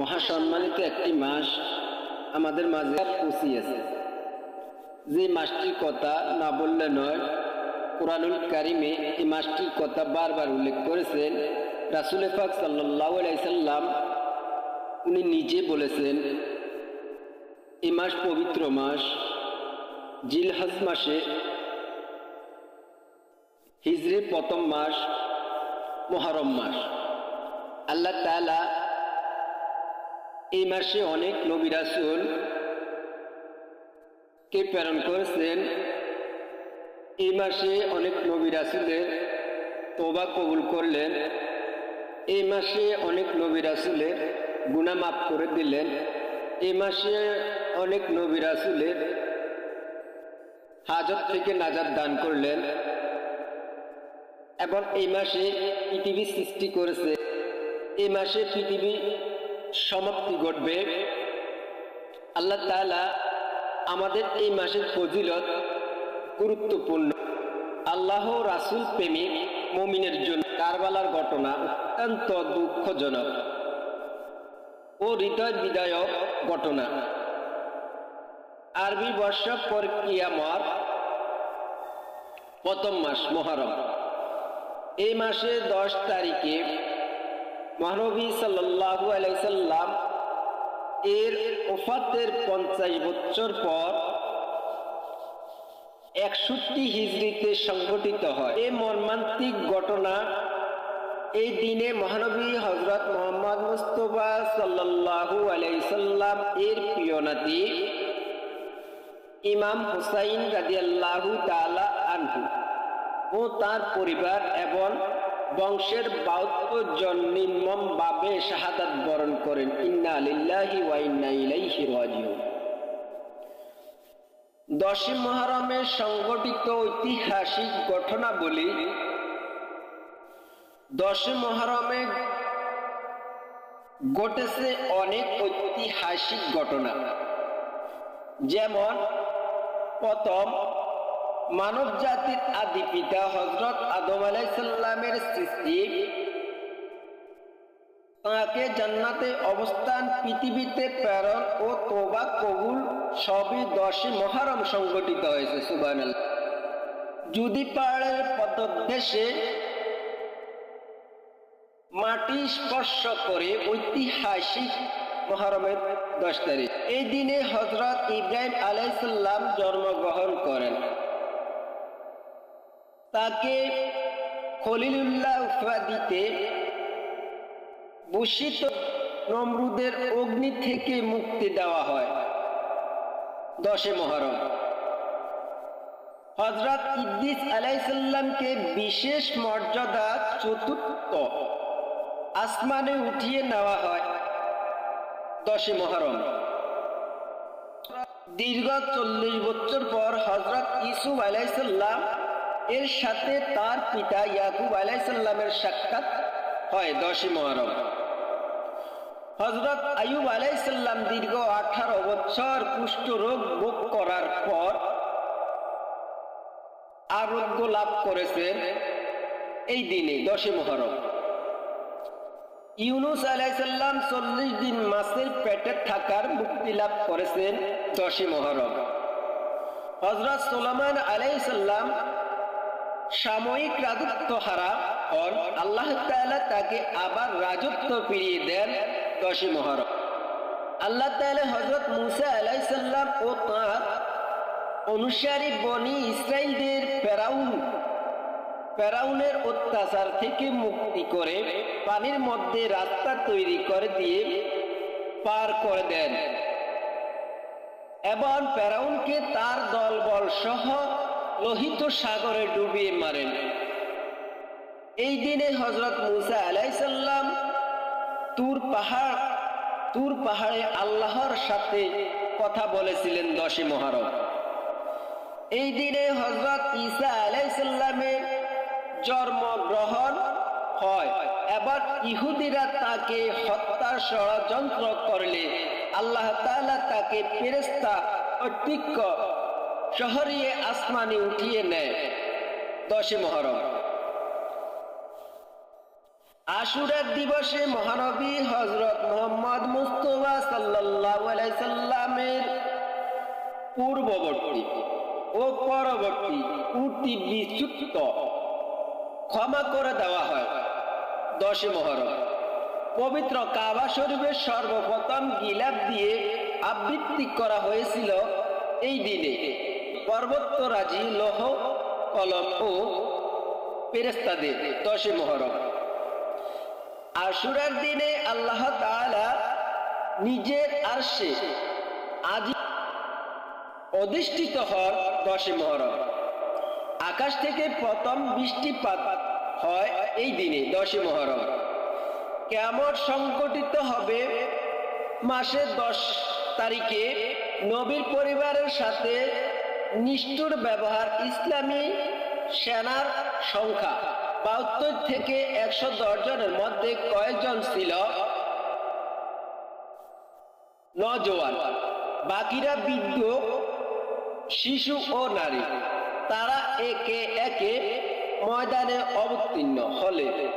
মহাসম্মানিত একটি মাস আমাদের মাঝে পৌঁছিয়েছে। যে মাসটির কথা না বললে নয়, কোরআনুল কারিমে এই মাসটির কথা বারবার উল্লেখ করেছেন। রাসুল পাক আলাইসাল্লাম উনি নিজে বলেছেন এই মাস পবিত্র মাস, জিলহাজ মাসে হিজরির প্রথম মাস মহরম মাস। আল্লাহ তালা এই মাসে অনেক নবী রাসুল কে প্রেরণ করেছেন। এই মাসে অনেক নবী রাসুলের তোবা কবুল করলেন। এই মাসে অনেক নবী রাসুলের গুণা মাফ করে দিলেন। এই মাসে অনেক নবী রাসুলের হাজত থেকে নাজাদ দান করলেন। এবং এই মাসে পৃথিবী সৃষ্টি করেছে। এই মাসে পৃথিবী সমাপ্তি ঘটবে। আল্লাহ তালা আমাদের এই মাসের ফজিলত গুরুত্বপূর্ণ। আল্লাহ রাসুল প্রেমিক মমিনের জন্য কারবালার ঘটনা অত্যন্ত দুঃখজনক ও হৃদয় বিদায়ক ঘটনা। আরবি বর্ষ প্রক্রিয়ামর প্রথম মাস মহরম। এই মাসে দশ তারিখে মহানবী সাল্লাহু আলাইসাল্লাম এর ওফাতের পঞ্চাশ বছর পর একষট্টি হিজড়িতে সংঘটিত হয়। এই মর্মান্তিক ঘটনা এই দিনে মহানবী হজরত মোহাম্মদ মুস্তফা সাল্লাহু আলাইসাল্লাম এর প্রিয় নাতি ইমাম হুসাইন রাজিয়াল্লাহু তালা আনহু ও তার পরিবার এবং বংশের বাহাত্তর জন নির্মম ভাবে শাহাদাত বরণ করেন। ইন্না আলিল্লাহি ওয়া ইন্না ইলাইহি রাজিউন। দশই মহরমে সংগঠিত ঐতিহাসিক ঘটনা বলি দশই মহরমে ঘটেছে অনেক ঐতিহাসিক ঘটনা। যেমন প্রথম মানব জাতির আদি পিতা হজরত আদম আলাইসাল্লামের সৃষ্টি। তাকে জান্নাতে অবস্থান, পৃথিবীতে প্রেরণ ও তোবা কবুল সবই দশই মহারম সংগঠিত হয়েছে সুবান যদি পাহাড়ের পদদেশে মাটি স্পর্শ করে ঐতিহাসিক মহরমের দশ তারিখ। এই দিনে হজরত ইব্রাহিম আলাইসাল্লাম জন্মগ্রহণ করেন। তাকে খলিলুল্লাহ উপাধিতে ভূষিত নমরুদের অগ্নি থেকে মুক্তি দেওয়া হয় দশে মহরম। হজরত ইদ্দিস আলাইসাল্লামকে বিশেষ মর্যাদা চতুর্থ আসমানে উঠিয়ে নেওয়া হয় দশে মহরম। দীর্ঘ চল্লিশ বছর পর হজরত ইসুফ আলাইসাল্লাম এর সাথে তার পিতা ইয়াকুব আলাইসাল্লামের সাক্ষাৎ হয় দশই মহরম হজরত আয়ুব আলাইসাল্লাম দীর্ঘ আঠারো বছর কুষ্ঠ রোগ ভোগ করার পর আরোগ্য লাভ করেছেন এই দিনে, দশই মহরম ইউনুস আলাইসাল্লাম চল্লিশ দিন মাসের পেটে থাকার মুক্তি লাভ করেছেন দশই মহরম হজরত সোলামান আলাইসাল্লাম সাময়িক রাজত্ব হারা হন আল্লাহ তাআলা তাকে আবার রাজত্ব ফিরিয়ে দেন দশই মহরম। আল্লাহ তাআলা হজরত মুসা আলাইসাল্লাম ও তাঁর অনুসারী বনি ইসরায়েলদের ফেরাউন, ফেরাউনের অত্যাচার থেকে মুক্তি করে পানির মধ্যে রাস্তা তৈরি করে দিয়ে পার করে দেন। এবং ফেরাউনকে তার দলবল সহ লোহিত সাগরে ডুবিয়ে মারেন। এই দিনে হজরত মুসা আলাইসাল্লাম তুর পাহাড়, তুর পাহাড়ে আল্লাহর সাথে কথা বলেছিলেন দশই মহারম এই দিনে হজরত ঈসা আলাইসাল্লামের জন্মগ্রহণ হয়। এবার ইহুদিরা তাকে হত্যার ষড়যন্ত্র করলে আল্লাহ তাকে ফেরেস্তা অতিক্য শহরিয়ে আসমানি উঠিয়ে নেয় দশে মহরম। আশুরার দিবসে মহানবী হজরত মোহাম্মদ মুস্তফা সাল্লামের পূর্ববর্তী ও পরবর্তী ত্রুটি বিচ্যুত ক্ষমা করে দেওয়া হয় দশে মহরম। পবিত্র কাবা শরীফের সর্বপ্রথম গিলাপ দিয়ে আবৃত্তি করা হয়েছিল এই দিনে। পর্বতরাজি লৌহ কলম ও পেরেস্তাদের দশে মহরম। আশুরার দিনে আল্লাহ নিজের আরশে আজি অধিষ্ঠিত হন দশে মহরম। আকাশ থেকে প্রথম বৃষ্টিপাত হয় এই দিনে দশে মহরম। কেমন সংগঠিত হবে মাসের দশ তারিখে। নবীর পরিবারের সাথে নিষ্ঠুর ব্যবহার ইসলামী সেনার সংখ্যা। বাহাত্তর থেকে একশো দশ জনের মধ্যে কয়েকজন ছিল? নজওয়ান। বাকিরা বৃদ্ধ, শিশু ও নারী। তারা একে একে ময়দানে অবতীর্ণ হলে।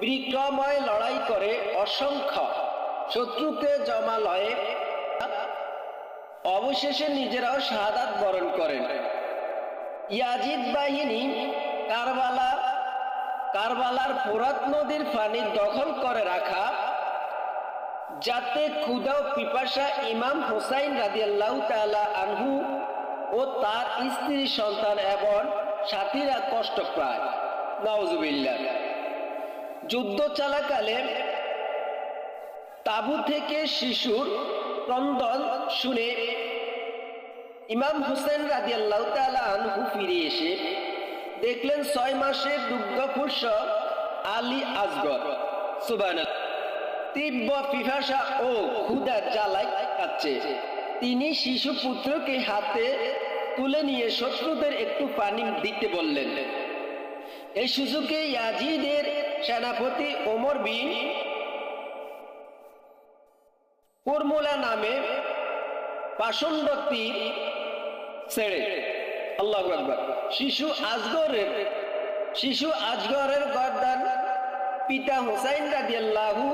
বিক্রময় লড়াই করে অসংখ্য শত্রুকে জমালয়ে অবশেষে নিজেরাও শাহাদাত বরণ করেন। ইয়াজিদ বাহিনী কারবালা, কারবালার ফোরাত নদীর পানি দখল করে রাখা, যাতে ক্ষুদা পিপাসা ইমাম হোসাইন রাদিয়াল্লাহু তাআলা আনহু ও তার স্ত্রী সন্তান এবং সাথীরা কষ্ট পায়। নাউজুবিল্লাহ। যুদ্ধ চলাকালে তাবু থেকে শিশুর ক্রন্দন শুনে ইমাম হোসেন রাদিয়াল্লাহু তাআলা আনহু ফিরে এসে দেখলেন ছয় মাসের দুগ্ধ দুগ্ধপুষ্য আলী আজগর সুবহানাল্লাহ। তীব্র পিপাসা ও ক্ষুধার জ্বালায় কাচ্ছে তিনি শিশু পুত্রকে হাতে তুলে নিয়ে শত্রুদের একটু পানি দিতে বললেন। এই সুযোগে ইয়াজিদের সেনাপতি ওমর বিন কুরমুলা নামে পাষণ্ড তীর ছেড়ে। আল্লাহ আকবার। শিশু আজগরের শিশু আজগরের গর্দান পিতা হুসাইন রাদিয়াল্লাহু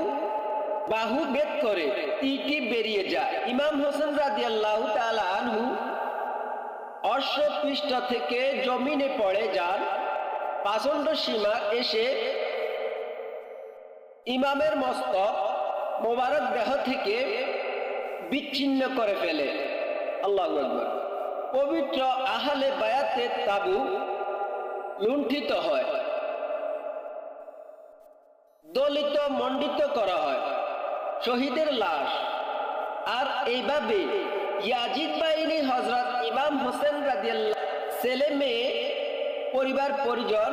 বাহু বেদ করে তীরটি বেরিয়ে যায়। ইমাম হোসেন রাদিয়াল্লাহু তাআলা আনহু অশ্ব পৃষ্ঠ থেকে জমিনে পড়ে যান। পাচণ্ড সীমা এসে ইমামের মস্তক মোবারক দেহ থেকে বিচ্ছিন্ন করে ফেলে। আল্লাহ পবিত্র আহালে বায়াতে তাবু লুণ্ঠিত হয়। দলিত মণ্ডিত করা হয়। শহীদের লাশ। আর এইভাবে ইয়াজিদ বাহিনী হজরত ইমাম হোসেন রাদিয়াল্লাহ ছেলে মেয়ে, পরিবার পরিজন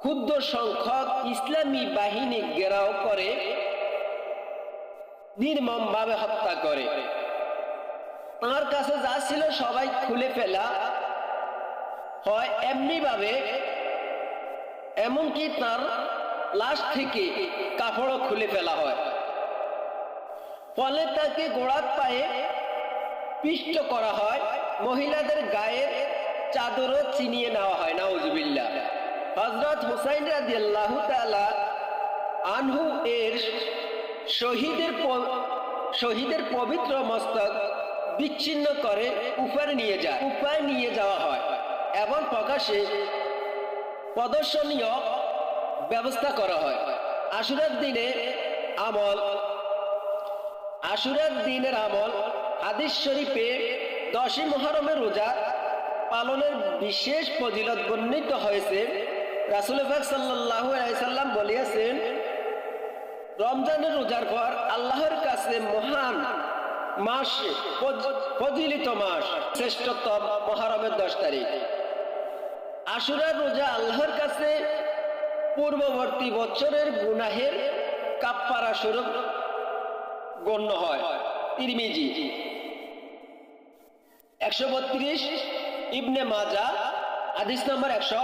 ক্ষুদ্র সংখ্যক ইসলামী বাহিনী ঘেরাও করে, নির্মমভাবে হত্যা করে। তার কাছে যা ছিল সবাই খুলে ফেলা হয় এমনি ভাবে এমনকি তার লাশ থেকে কাপড়ও খুলে ফেলা হয়। ফলে তাকে গোড়াত পায়ে পিষ্ট করা হয়। মহিলাদের গায়ের চাদরও চিনিয়ে নেওয়া হয়, নাউজুবিল্লাহ। হজরত হুসাইন রাদিয়াল্লাহু তাআলা আনহু এর শহীদের শহীদের পবিত্র মস্তক বিচ্ছিন্ন করে উপরে নিয়ে যায়। উপায় নিয়ে যাওয়া হয় এবং প্রকাশে প্রদর্শনীয় ব্যবস্থা করা হয়। আশুরার দিনে আমল, আশুরার দিনের আমল হাদিস শরীফে দশই মহরমের রোজা পালনের বিশেষ ফজিলত বর্ণিত হয়েছে। সাল্লাম বলিয়াছেন, রমজানের রোজার পর আল্লাহর কাছে মহান মাস মাস, শ্রেষ্ঠতম মহারমের দশ তারিখ। আশুরার রোজা আল্লাহর কাছে পূর্ববর্তী বছরের গুনাহের কাপ্পারা স্বরূপ গণ্য হয়। তিরমিজি একশো বত্রিশ ইবনে মাজা আদিস নম্বর একশো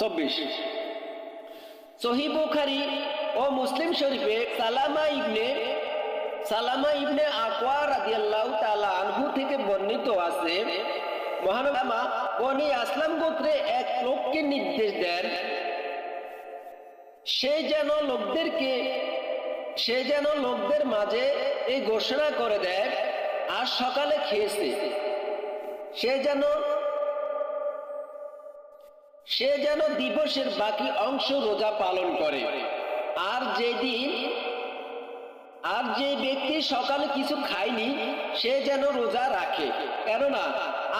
চব্বিশ। সহি বুখারি ও মুসলিম শরীফে সালামা ইবনে সালামা ইবনে আকওয়া রাদিয়াল্লাহু তাআলা আনহু থেকে বর্ণিত আছে মহানবী বনি আসলাম গোত্রে এক লোককে নির্দেশ দেন, সে যেন লোকদেরকে সে যেন লোকদের মাঝে এই ঘোষণা করে দেয় আর সকালে খেয়েছে। সে যেন সে যেন দিবসের বাকি অংশ রোজা পালন করে। আর যেদিন, আর যে ব্যক্তি সকালে কিছু খায়নি, সে যেন রোজা রাখে। কেননা,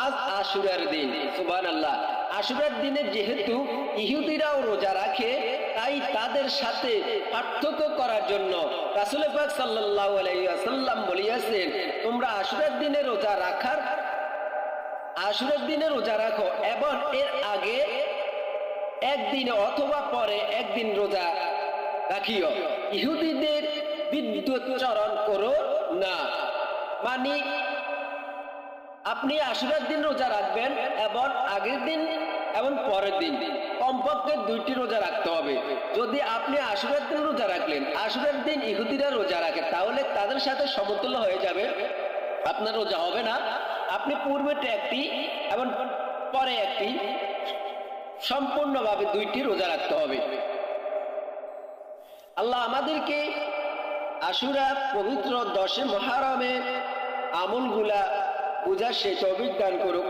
আজ আশুরার দিন। সুবান আল্লাহ আশুরার দিনে যেহেতু ইহুদিরাও রোজা রাখে, তাই তাদের সাথে পার্থক্য করার জন্য রাসুল পাক সাল্লাহ আলাইসাল্লাম বলিয়াছেন, তোমরা আশুরার দিনে রোজা রাখার, আশুরার দিনে রোজা রাখো। এবং এর আগে একদিন অথবা পরে একদিন রোজা রাখিও। ইহুদিদের বিদ্যুৎ চরণ করো না। মানে আপনি আশুরার দিন রোজা রাখবেন এবং আগের দিন এবং পরের দিন। কমপক্ষে দুইটি রোজা রাখতে হবে। যদি আপনি আশুরার দিন রোজা রাখলেন আশুরার দিন ইহুদিরা রোজা রাখে, তাহলে তাদের সাথে সমতুল্য হয়ে যাবে। আপনার রোজা হবে না। আপনি পূর্বেটা একটি এবং পরে একটি সম্পূর্ণভাবে দুইটি রোজা রাখতে হবে। আল্লাহ আমাদেরকে আশুরা পবিত্র দশে মহারমের আমলগুলা পূজা সে অভিজ্ঞান করুক।